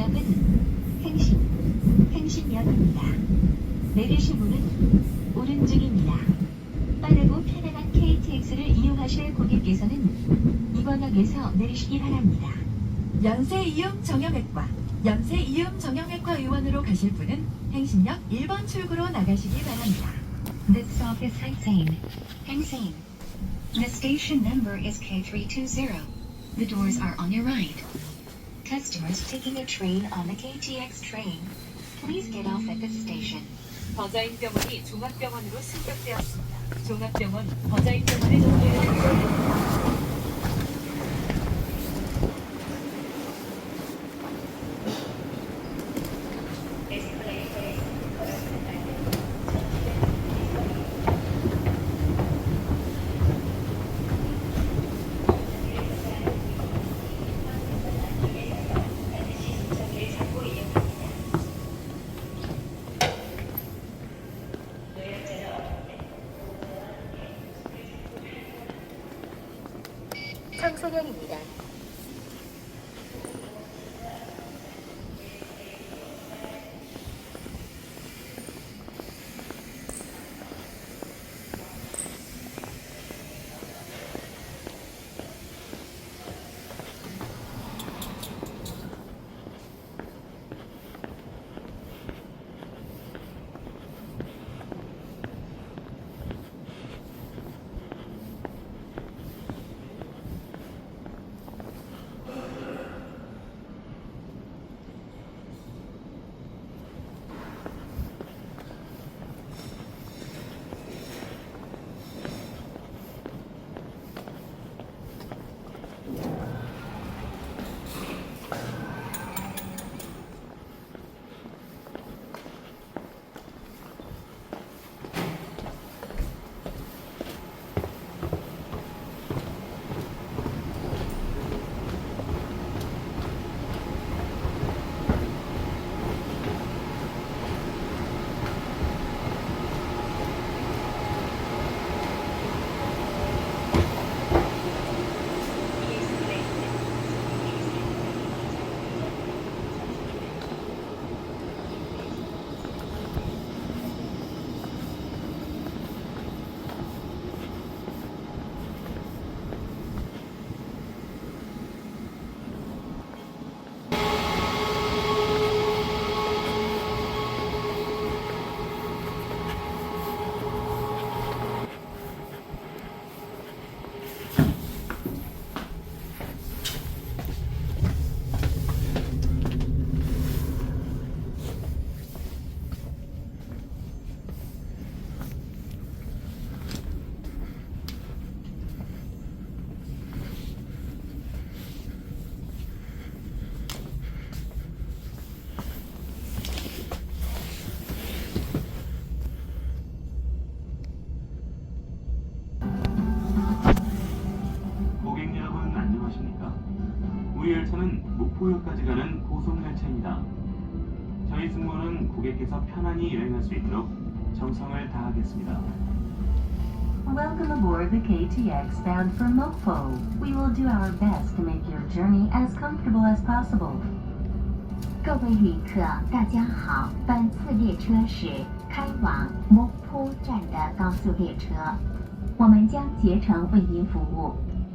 이번역은 행신, 행신역입니다. 내리실 문은 오른쪽입니다. 빠르고 편안한 KTX를 이용하실 고객께서는 이번역에서 내리시기 바랍니다. 연세 이음 정형외과, 연세 이음 정형외과 의원으로 가실 분은 행신역 1번 출구로 나가시기 바랍니다. This stop is Hangsane. Hangsane. The station number is K320. The doors are on your right. Customers taking a train on the KTX train, please get off at this station. 버자인병원이 종합병원으로 승격되었습니다. 종합병원 버자인병원의 전개를 청소년입니다. 우리 열차는 목포역까지 가는 고속열차입니다. 저희 승무원은 고객께서 편안히 여행할 수 있도록 정성을 다하겠습니다. Welcome aboard the KTX bound for Mokpo. We will do our best to make your journey as comfortable as possible. 各位旅客，大家好。本次列车是开往莫坡站的高速列车，我们将竭诚为您服务，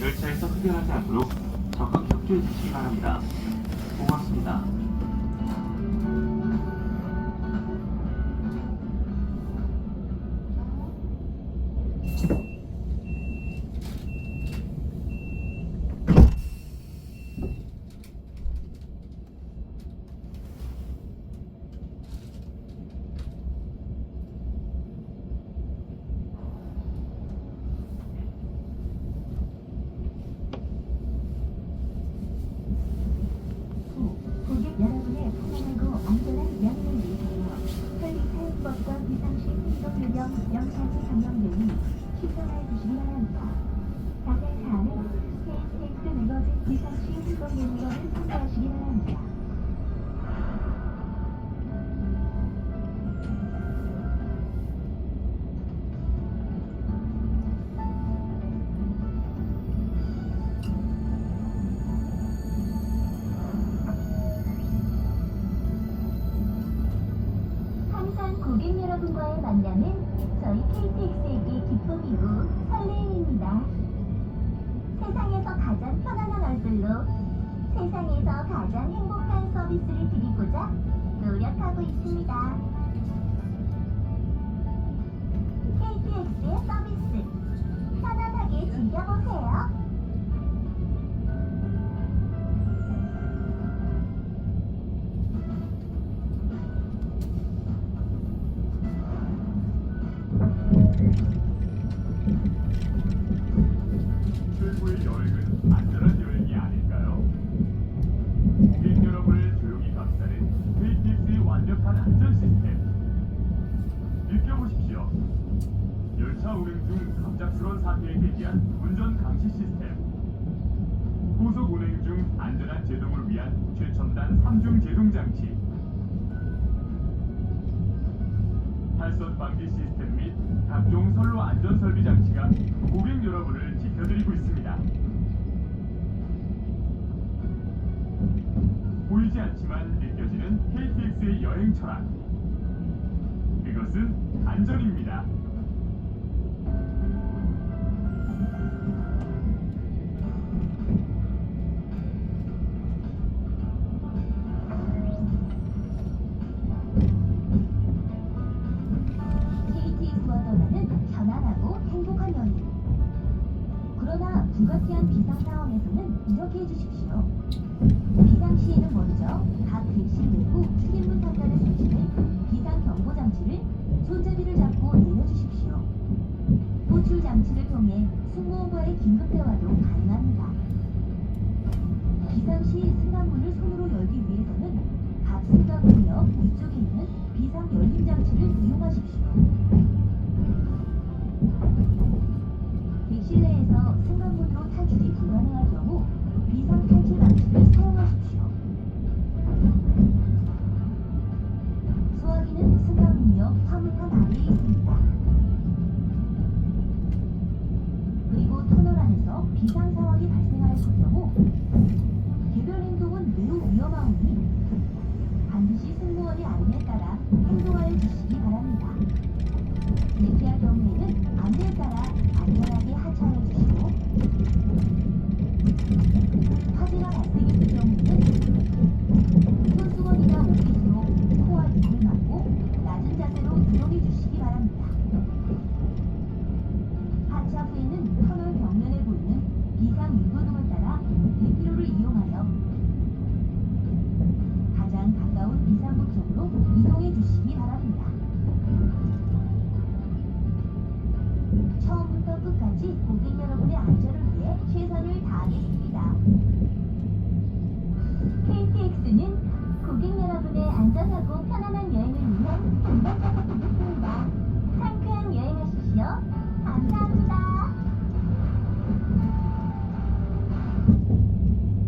열차에서 흡연하지 않도록 적극 협조해 주시기 바랍니다. 고맙습니다. 기 바랍니다. 당장 사항은 KTX 매거진 지상시 수동 매거를 참고하시기 바랍니다. 편안한 얼굴로 세상에서 가장 행복한 서비스를 드리고자 노력하고 있습니다. KTX의 서비스 고속 운행 중 안전한 제동을 위한 최첨단 3중 제동 장치. 탈선 방지 시스템 및 각종 선로 안전 설비 장치가 고객 여러분을 지켜드리고 있습니다. 보이지 않지만 느껴지는 KTX의 여행 철학. 그것은 안전입니다. 주십시오. 비상시에는 먼저 각 객실 내부 출입문 상단에 설치된 비상경보 장치를 손잡이를 잡고 내려주십시오. 호출 장치를 통해 승무원과의 긴급 대화도 가능합니다. 비상시 승강문을 손으로 열기 위해서는 각 승강문역 위쪽에 있는 비상 열림 장치를 이용하십시오. 객실 내에서 승강문으로 탈출이 불가능할 경우 이상 탈출 방식을 사용하십시오.